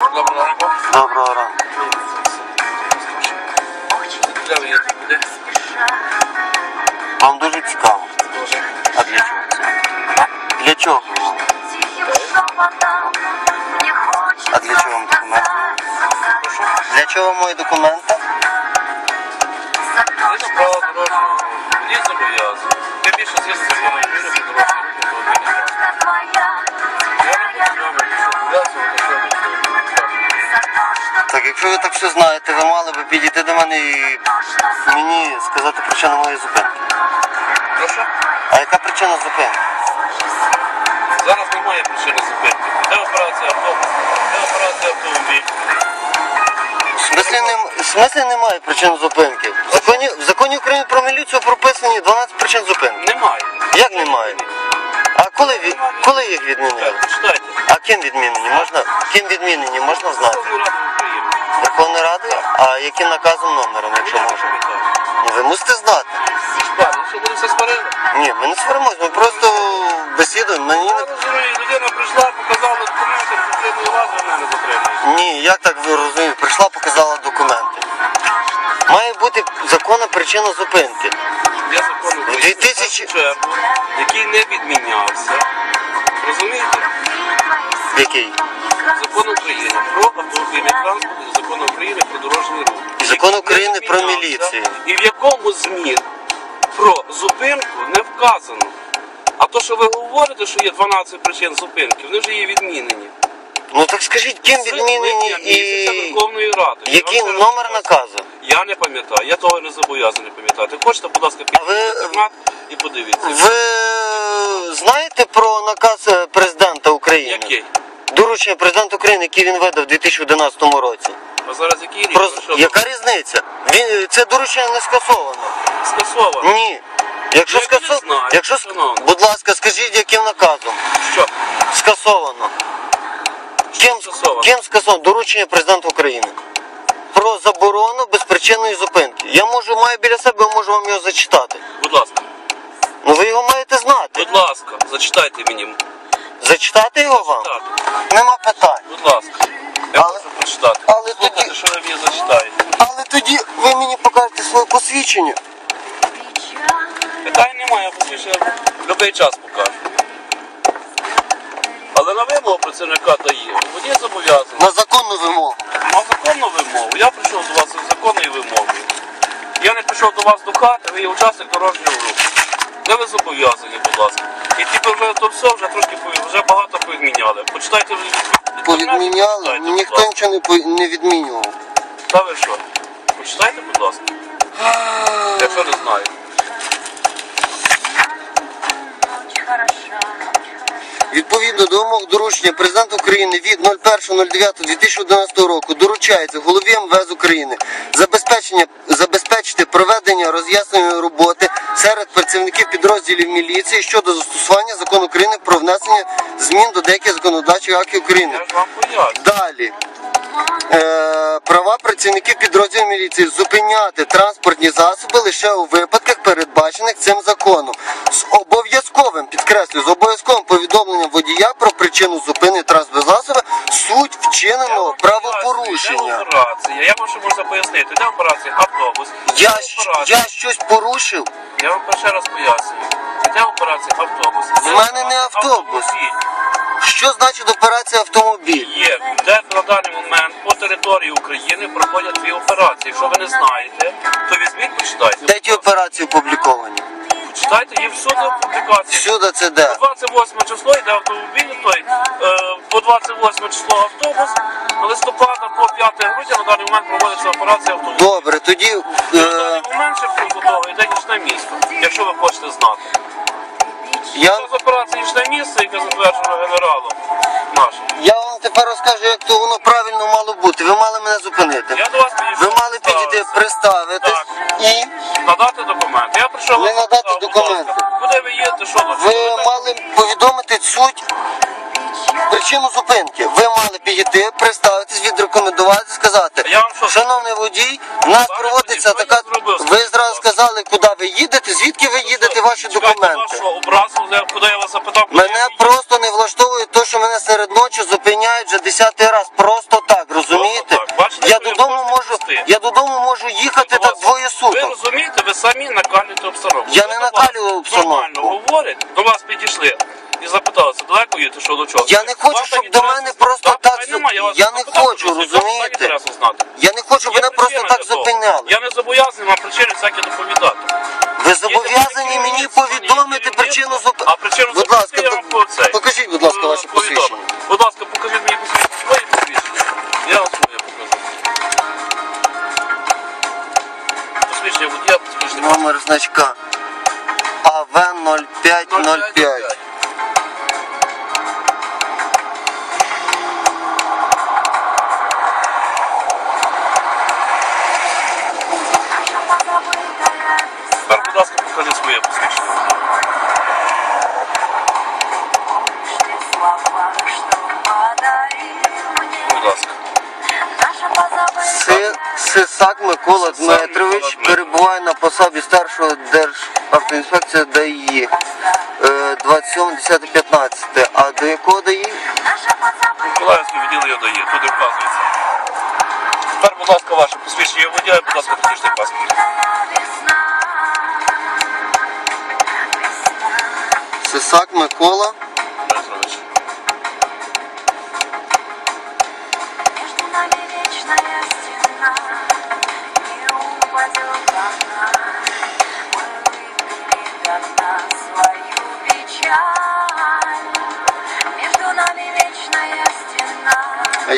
Доброго ранку. Доброго ранку. Для виїзду куди? Вам дуже цікаво. Дуже. А для чого це? Для чого? А для чого вам документи? Прошу. Для чого мої документи? Згідно правил дорожнього руху. Водій зобов'язаний. Тим більше згідно закону України про дорожній рух автомобільних транспортів. Я не буду з вами зобов'язувати, що ви Так, якщо ви так все знаєте, ви мали би підійти до мене і мені сказати причину моєї зупинки. Прошу. А яка причина зупинки? Зараз немає причини зупинки. Де операція автобус? Де операція автомобіль? В смислі, нем... в смислі немає причин зупинки. В законі, в законі України про міліцію прописані 12 причин зупинки. Немає. Як немає? А коли, ві- коли їх відмінили? Читайте. А ким відмінені? Можна, ким відмінені? Можна знати? України. Верховної Ради? А яким наказом номером, якщо можна? Ну ви мусите знати. Пане, ну що, вони сварили? Ні, ми не сваримось, ми просто бесідуємо. Мені Я не... розумію, людина прийшла, показала документи, підтримую вас, ви мене затримуєте. Ні, як так ви розумієте? Прийшла, показала документи. Має бути законна причина зупинки. Я закон України, 2000 чергу, який не відмінявся. Розумієте? Який? Закон України про автомобільний транспорт України про дорожній рух. І закон України про міліцію. І в якому змін про зупинку не вказано. А то, що ви говорите, що є 12 причин зупинки, вони вже є відмінені. Ну так скажіть, ким З відмінені липня місяця і Верховної Ради. Я який вам номер наказу? Я не пам'ятаю, я того не зобов'язаний пам'ятати. Хочете, будь ласка, А ви- підійдіть в і подивіться. Ви знаєте про наказ е, президента України? Який? Доручення президента України, який він видав у 2011 році. А зараз який рік? Про... Що, Яка різниця? Він... Це доручення не скасовано. Скасовано. Ні. Якщо Я не знаю, якщо ск- шановний. будь ласка, скажіть, яким наказом Що? скасовано? Ким скасовано? Ким скасовано доручення президента України про заборону безпричинної зупинки? Я можу маю біля себе, можу вам його зачитати. Будь ласка. Ну ви його маєте знати. Будь ласка, зачитайте мені. Зачитати його вам? Так, Нема питань. будь ласка. Я Але- можу прочитати. але Слухайте, тоді- що ви мені зачитаєте. Але тоді ви мені покажете своє посвідчення. Питань немає, я посвідчення будь-який час покажу. Але на вимогу працівника дає. Водій зобов'язаний. На законну вимогу. На законну вимогу. Я прийшов до вас з законною вимогою. Я не прийшов до вас до хати, ви є учасник дорожнього руху. Де ви зобов'язані, будь ласка. Вже то все, вже трошки вже багато повідміняли. Почитайте вже. від- Повідміняли, почитайте, будь ніхто ласка. нічого не, по- не відмінював. Та ви що? Почитайте, будь ласка. Якщо не знаєте. Відповідно до вимог доручення президента України від 01.09.2011 року доручається голові МВС України забезпечення забезпечити проведення роз'ясненої роботи серед працівників підрозділів міліції щодо застосування закону України про внесення змін до деяких законодавчих актів України. Далі. Е, права працівників підрозділів міліції зупиняти транспортні засоби лише у випадках, передбачених цим законом. З обов'язковим, підкреслю, з обов'язковим повідомленням водія про причину зупини транспортного засобу суть вчиненого правопорушення. операція? Я вам ще можу пояснити. Де операція? Автобус. Я, операція? я щось порушив. Я вам ще раз пояснюю. Де операція? Автобус. В мене не автобус. Що значить операція автомобіль? Є, де на даний момент по території України проходять дві операції. Якщо ви не знаєте, то візьміть, почитайте. Де ті операції опубліковані? Почитайте, є всюди публікації. Всюди це де? По 28 число йде автомобіль, той, е, по 28 число автобус, листопада по 5 грудня на даний момент проводиться операція автобус. Добре, тоді. На Е, даний момент ще прибудова йде нічне місто, якщо ви хочете знати. Я, Це нічне місце, яке затверджено генералом нашим. я вам тепер розкажу, як то воно правильно мало бути. Ви мали мене зупинити. Я до вас підійшов. Ви мали підійти Так. і Надати документи. Я прийшов. Не надати запитав, будь документи. Куди ви їдете, що до ви мали повідомити суть причину зупинки. Ви мали підійти, представитись, відрекомендувати, сказати. Я вам що? Шановний водій, у нас Пане проводиться така. зробив? Ви зразу сказали, куди ви їдете, звідки ви їдете, ваші Чекайте, документи. вашого образу, куди я вас запитав, куди Мене ви просто не влаштовує те, що мене серед ночі зупиняють вже десятий раз. Просто так, розумієте? так. Бачите, Я що я додому просто можу, я додому можу їхати так двоє Ви суток. розумієте, ви самі накалюєте обстановку. Я Ви не до вас накалюю обстановку. Нормально говорять, до вас підійшли і запиталися, далеко їдете, що до чого. Я не хочу, Вам щоб так до інтересно мене знати. просто Так, та й нема, я вас я не запитав, хочу, що вам так розумієте? інтересно знати. Я не хочу, щоб Є мене просто причина так для того. зупиняли. Я не зобов'язаний вам причини всякі доповідати. Ви зобов'язані мені повідомити причину зупинки. А причину Будь ласка, я вам по покажіть, будь ласка, ваше Повідомлю. посвідчення. Будь ласка, покажіть мені посвідчення. Своє посвідчення. Я вам своє покажу. Посвідчення водія, посвідчення. Номер значка АВ 0505. Сисак Микола Дмитрович перебуває на посаді старшого державтоінспекції ДАІ е, 27.10.15. А до якого ДАІ? Миколаївське відділення дає, туди вказується. Тепер, будь ласка, ваше посвідчення водія, будь ласка, технічний паспорт. Сисак Микола.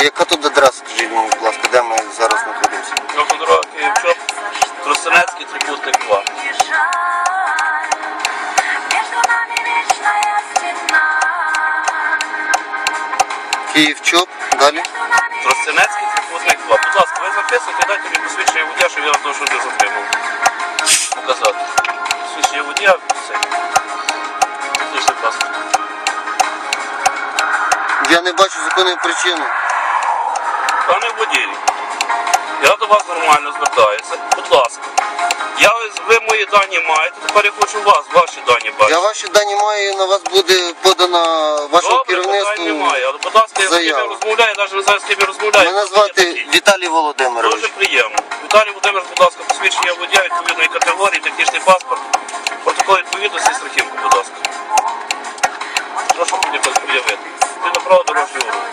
Яка тут адреса, скажіть мені, будь ласка, де ми зараз знаходимося? Його Київчоп, Тростянецький, трикутник 2. И жаль. Между нами вечная стена. Київчоп, далі. Тростянецький, трикутник 2. Будь ласка, ви записуйте, дайте мені посвідчення водія, щоб я вам то, що не затримав. Показати. Посвідчення водія, все. Технічний паспорт. Я не бачу законної причини. Пане водій, я до вас нормально звертаюся. Будь ласка. Я, ви мої дані маєте, тепер я хочу вас, ваші дані бачити. Я ваші дані маю, на вас буде подана вашому Добре, питань керівництву. немає. Але, будь ласка, я з ким я заяву. розмовляю, навіть не знаю, з ким я розмовляю. Мене Хто звати такий? Віталій Володимирович. Дуже приємно. Віталій Володимирович, будь ласка, посвідчення водія відповідної категорії, технічний паспорт, протокол відповідності, страхівку, будь ласка. Прошу мені проявити. Ти направо дорожнього руху.